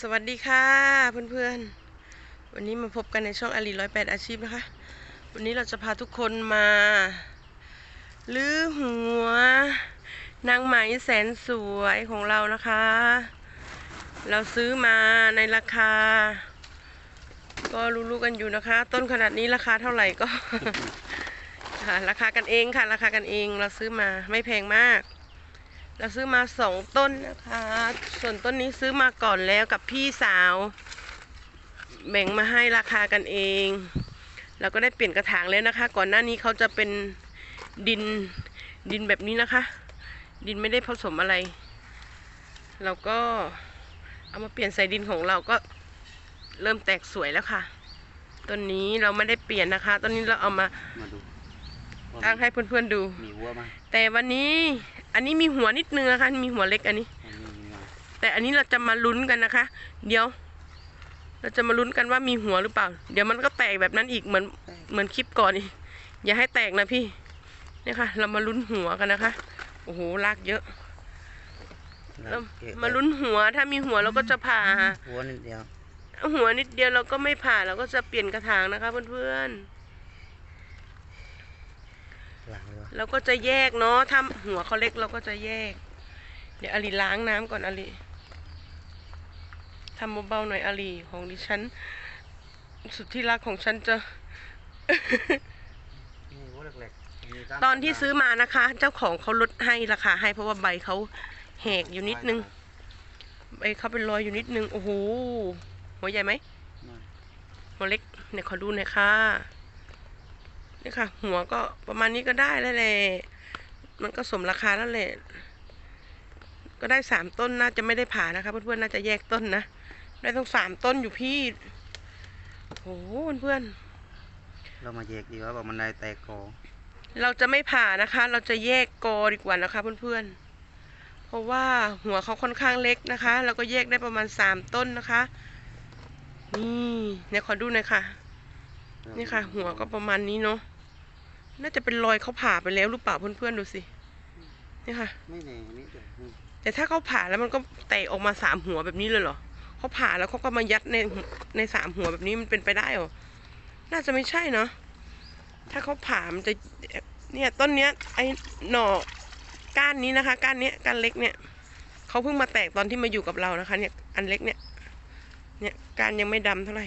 สวัสดีค่ะเพื่อนๆ วันนี้มาพบกันในช่องอาลีร้อยแปดอาชีพนะคะ วันนี้เราจะพาทุกคนมาลื้อหัว นางไหมแสนสวยของเรานะคะ เราซื้อมาในราคา ก็รู้ๆกันอยู่นะคะ ต้นขนาดนี้ราคาเท่าไหร่ก็ ค่ะราคากันเองค่ะ ราคากันเองเราซื้อมาไม่แพงมาก เราซื้อมาสองต้นนะคะ ส่วนต้นนี้ซื้อมาก่อนแล้วกับพี่สาว แบ่งมาให้ราคากันเอง เราก็ได้เปลี่ยนกระถางแล้วนะคะ ก่อนหน้านี้เขาจะเป็นดินดินแบบนี้นะคะ ดินไม่ได้ผสมอะไร เราก็เอามาเปลี่ยนใส่ดินของเราก็เริ่มแตกสวยแล้วค่ะ ต้นนี้เราไม่ได้เปลี่ยนนะคะ ต้นนี้เราเอามามาดูว่า ตั้งให้เพื่อนๆดู มีวัวไหมแต่วันนี้อันนี้มีหัวนิดนึงนะคะมีหัวเล็กอันนี้อันนี้มีไหมแต่อันนี้เราจะมาลุ้นกันนะคะ เดี๋ยว เราจะมาลุ้นกันว่ามีหัวหรือเปล่า เดี๋ยวมันก็แตกแบบนั้นอีกเหมือนเหมือนคลิปก่อนอีกอย่าให้แตกนะพี่เนี่ยค่ะ เรามาลุ้นหัวกันนะคะโอ้โหลากเยอะเรามาลุ้นหัวถ้ามีหัวเราก็จะผ่าวัวนิดเดียวหัวนิดเดียวเราก็ไม่ผ่าเราก็จะเปลี่ยนกระถางนะคะเพื่อนหลังเลยวะๆ เราก็จะแยกเนาะถ้าหัวเขาเล็กเราก็จะแยก เดี๋ยวอลีล้างน้ำก่อนอลีทำเบาๆหน่อยอลีของดิฉัน สุดที่รักของฉันจะนี่วัวเล็กๆมีามตอนที่ซื้อมานะคะ เจ้าของเขาลดให้ราคาให้เพราะว่าใบเขาแหกอยู่นิดนึง ใบเขาเป็นรอยอยู่นิดนึง โอ้โหหัวใหญ่ไหมไม่หัวเล็กเนี่ยขอดูหน่อยค่ะ นี่ค่ะ หัวก็ประมาณนี้ก็ได้แล้วแหละมันก็สมราคาแล้วแหละก็ได้สามต้นน่าจะไม่ได้ผ่านะคะเพื่อนๆน่าจะแยกต้นนะได้ต้องสามต้นอยู่พี่โอ้โหเพื่อนๆเรามาแยกดีกว่าว่ามันได้แตกกอเราจะไม่ผ่านะคะ เราจะแยกกอดีกว่านะคะ เพื่อนๆ เพราะว่าหัวเขาค่อนข้างเล็กนะคะ เราก็แยกได้ประมาณสามต้นนะคะ นี่เนี่ยขอดูหน่อยค่ะ นี่ค่ะ หัวก็ประมาณนี้เนาะ น่าจะเป็นรอยเขาผ่าไปแล้วหรือเปล่าเพื่อนๆดูสินี่ค่ะ ไม่แน่นี่เดี๋ยวนี่แต่ถ้าเขาผ่าแล้วมันก็แตกออกมาสามหัวแบบนี้เลยเหรอเขาผ่าแล้วเขาก็มายัดในในสามหัวแบบนี้มันเป็นไปได้เหรอน่าจะไม่ใช่เนาะถ้าเขาผ่ามันจะเนี่ยต้นเนี้ย ไอ้หน่อก้านนี้นะคะ ก้านเนี้ยก้านเล็กเนี่ยเขาเพิ่งมาแตกตอนที่มาอยู่กับเรานะคะ เนี่ยอันเล็กเนี่ย เนี่ยก้านยังไม่ดำเท่าไหร่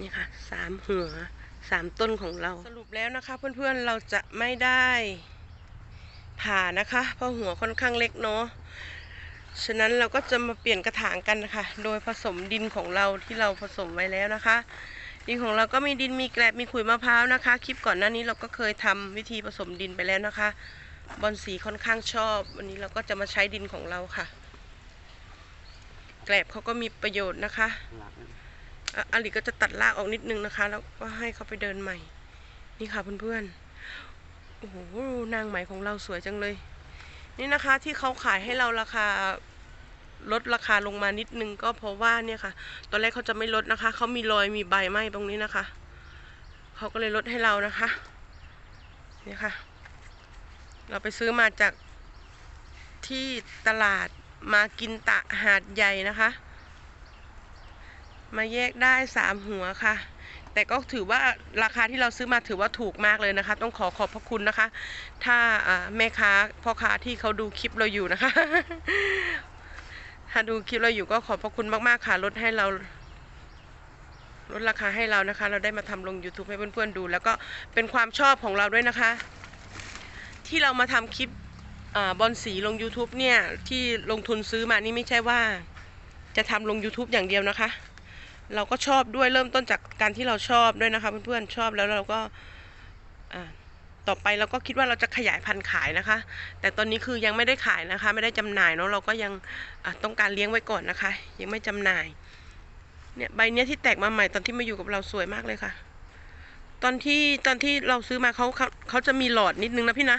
นี่ค่ะสามหัว สามต้นของเรา สรุปแล้วนะคะ เพื่อนๆเราจะไม่ได้ผ่านะคะ เพราะหัวค่อนข้างเล็กเนาะฉะนั้นเราก็จะมาเปลี่ยนกระถางกันนะคะโดยผสมดินของเราที่เราผสมไว้แล้วนะคะ ดินของเราก็มีดินมีแกลบมีขุยมะพร้าวนะคะ คลิปก่อนหน้านี้เราก็เคยทำวิธีผสมดินไปแล้วนะคะ บอลสีค่อนข้างชอบ วันนี้เราก็จะมาใช้ดินของเราค่ะ แกลบเขาก็มีประโยชน์นะคะ อลิก็จะตัดรากออกนิดนึงนะคะ แล้วก็ให้เขาไปเดินใหม่ นี่ค่ะเพื่อนๆโอ้โหนางไหมของเราสวยจังเลย นี่นะคะที่เขาขายให้เราราคาลดราคาลงมานิดนึงก็เพราะว่าเนี่ยค่ะ ตอนแรกเขาจะไม่ลดนะคะ เขามีรอยมีใบไหม้ตรงนี้นะคะ เขาก็เลยลดให้เรานะคะ นี่ค่ะ เราไปซื้อมาจากที่ตลาดมากินตะหาดใหญ่นะคะ มาแยกได้สามหัวค่ะ แต่ก็ถือว่าราคาที่เราซื้อมาถือว่าถูกมากเลยนะคะ ต้องขอขอบพระคุณนะคะ ถ้าแม่ค้าพ่อค้าที่เขาดูคลิปเราอยู่นะคะ ถ้าดูคลิปเราอยู่ก็ขอบพระคุณมากๆค่ะลดให้เราลดราคาให้เรานะคะ เราได้มาทำลง YouTube ให้เพื่อนๆดู แล้วก็เป็นความชอบของเราด้วยนะคะ ที่เรามาทำคลิปอบอลสีลง YouTube เนี่ย ที่ลงทุนซื้อมานี่ไม่ใช่ว่า จะทำลง YouTube อย่างเดียวนะคะ เราก็ชอบด้วยเริ่มต้นจากการที่เราชอบด้วยนะคะ เพื่อนๆชอบแล้วเราก็ต่อไปเราก็คิดว่าเราจะขยายพันธุ์ขายนะคะ แต่ตอนนี้คือยังไม่ได้ขายนะคะ ไม่ได้จำหน่ายเนาะเราก็ยังต้องการเลี้ยงไว้ก่อนนะคะ ยังไม่จำหน่ายเนี่ยใบเนี้ยที่แตกมาใหม่ตอนที่มาอยู่กับเราสวยมากเลยค่ะ ตอนที่ตอนที่เราซื้อมาเขาเขาเขาจะมีหลอดนิดนึงนะพี่นะ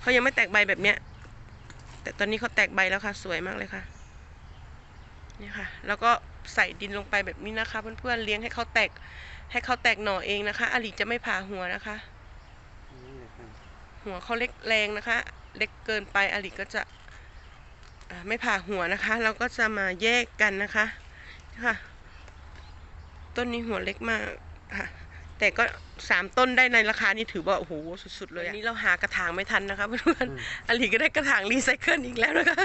เขายังไม่แตกใบแบบเนี้ย แต่ตอนนี้เขาแตกใบแล้วค่ะ สวยมากเลยค่ะนี่ค่ะ แล้วก็ ใส่ดินลงไปแบบนี้นะคะ เพื่อนๆเลี้ยงให้เขาแตก ให้เขาแตกหน่อเองนะคะอลิจะไม่ผ่าหัวนะคะ หัวเขาเล็กแรงนะคะ เล็กเกินไปอลิก็จะอ่าไม่ผ่าหัวนะคะ เราก็จะมาแยกกันนะคะค่ะ ต้นนี้หัวเล็กมากค่ะ แต่ก็สามต้นได้ในราคานี้ถือว่าโอ้โหสุดๆเลยอันนี้เราหากระถางไม่ทันนะคะเพื่อนๆอลีก็ได้กระถางรีไซเคิลอีกแล้วนะคะ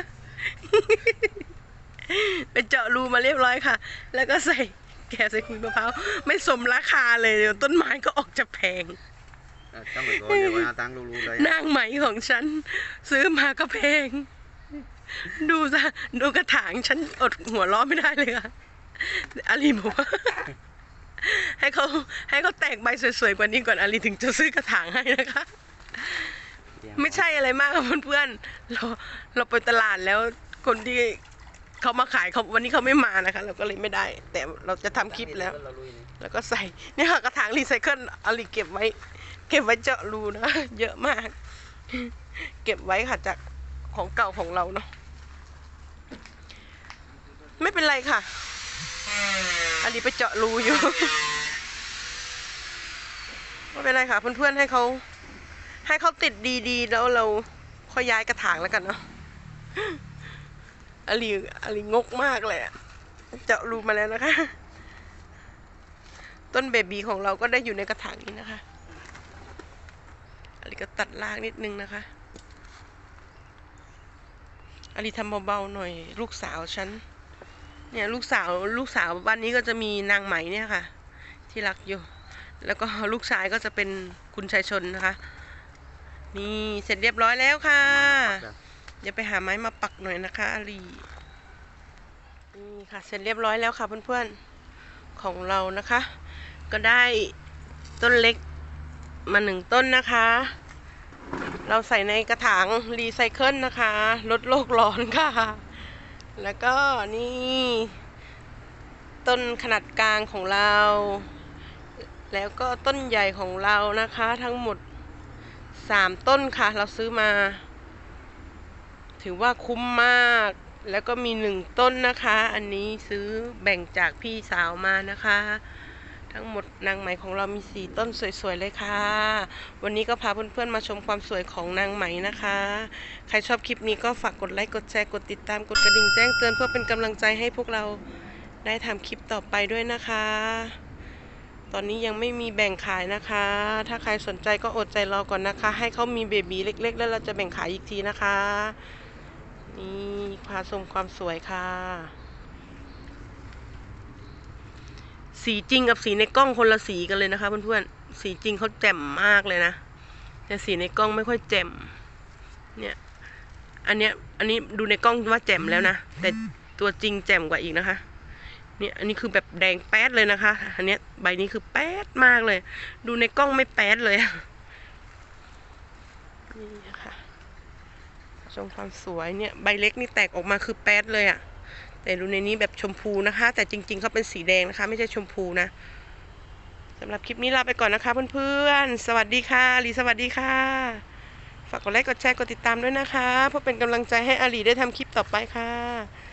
ไปเจาะรูมาเรียบร้อยค่ะ แล้วก็ใส่แกะใส่คุยมะพร้าวไม่สมราคาเลยเดี๋ยวต้นไม้ก็ออกจะแพงเออตั้งไว้ก่อนเดี๋ยวมาหาตังค์รู้ๆเลยนางไหมของฉัน ซื้อมาก็แพง ดูซะดูกระถางฉันอดหัวล้อไม่ได้เลยค่ะอาลีบอกว่า ให้เขาให้เขาแตกใบสวยๆกว่านี้ก่อนอาลีถึงจะซื้อกระถางให้นะคะ ไม่ใช่อะไรมากค่ะเพื่อนๆเราเราไปตลาดแล้วคนที่ เขามาขายเขาวันนี้เขาไม่มานะคะ เราก็เลยไม่ได้ แต่เราจะทำคลิปแล้ว แล้วก็ใส่เนี่ยค่ะกระถางรีไซเคิลอาลีเก็บไว้ เก็บไว้เจาะรูนะ เยอะมาก เก็บไว้ค่ะจากของเก่าของเราเนาะไม่เป็นไรค่ะอาลีไปเจาะรูอยู่ ไม่เป็นไรค่ะ เพื่อนๆให้เขาให้เขาติดดีๆ แล้วเราค่อยย้ายกระถางแล้วกันเนาะ อลีอาลีงกมากเลยอะเจาะรูมาแล้วนะคะ ต้นเบบีของเราก็ได้อยู่ในกระถางนี้นะคะอันนี้ก็ตัดรากนิดนึงนะคะอันนี้ทำเบาๆหน่อย ลูกสาวฉันเนี่ยลูกสาวลูกสาวบ้านนี้ก็จะมีนางไหมเนี่ยค่ะ ที่รักอยู่ แล้วก็ลูกชายก็จะเป็นคุณชายชนนะคะ นี่เสร็จเรียบร้อยแล้วค่ะ เดี๋ยวไปหาไม้มาปักหน่อยนะคะอาลีนี่ค่ะเสร็จเรียบร้อยแล้วค่ะเพื่อนๆของเรานะคะ ก็ได้ต้นเล็กมาหนึ่งต้นนะคะ เราใส่ในกระถางรีไซเคิลนะคะ ลดโลกร้อนค่ะ แล้วก็นี่ ต้นขนาดกลางของเรา แล้วก็ต้นใหญ่ของเรานะคะ ทั้งหมดสามต้นค่ะ เราซื้อมา ถือว่าคุ้มมาก แล้วก็มีหนึ่งต้นนะคะ อันนี้ซื้อแบ่งจากพี่สาวมานะคะ ทั้งหมดนางไหมของเรามีสี่ต้นสวยๆเลยค่ะ วันนี้ก็พาเพื่อนๆมาชมความสวยของนางไหมนะคะ ใครชอบคลิปนี้ก็ฝากกดไลค์ กดแชร์ กดติดตาม กดกระดิ่งแจ้งเตือนเพื่อเป็นกำลังใจให้พวกเราได้ทำคลิปต่อไปด้วยนะคะ ตอนนี้ยังไม่มีแบ่งขายนะคะ ถ้าใครสนใจก็อดใจรอก่อนนะคะ ให้เขามีเบบีเล็ก ๆ แล้วเราจะแบ่งขายอีกทีนะคะ นี่พาชมความสวยค่ะ สีจริงกับสีในกล้องคนละสีกันเลยนะคะ เพื่อนๆ สีจริงเขาแจ่มมากเลยนะ แต่สีในกล้องไม่ค่อยแจ่ม เนี่ย อันเนี้ย อันนี้ดูในกล้องว่าแจ่มแล้วนะ แต่ตัวจริงแจ่มกว่าอีกนะคะ เนี่ย อันนี้คือแบบแดงแป๊ดเลยนะคะ อันเนี้ยใบนี้คือแป๊ดมากเลย ดูในกล้องไม่แป๊ดเลย นี่ค่ะ ชมความสวยเนี่ยใบเล็กนี่แตกออกมาคือแป๊ดเลยอะ่ะ แต่ดูในนี้แบบชมพูนะคะ แต่จริงๆเขาเป็นสีแดงนะคะ ไม่ใช่ชมพูนะสำหรับคลิปนี้ลาไปก่อนนะคะเพื่อนๆ สวัสดีค่ะลีสวัสดีค่ะ ฝากกดไลค์กดแชร์กดติดตามด้วยนะคะ เพื่อเป็นกำลังใจให้อาลีได้ทำคลิปต่อไปค่ะ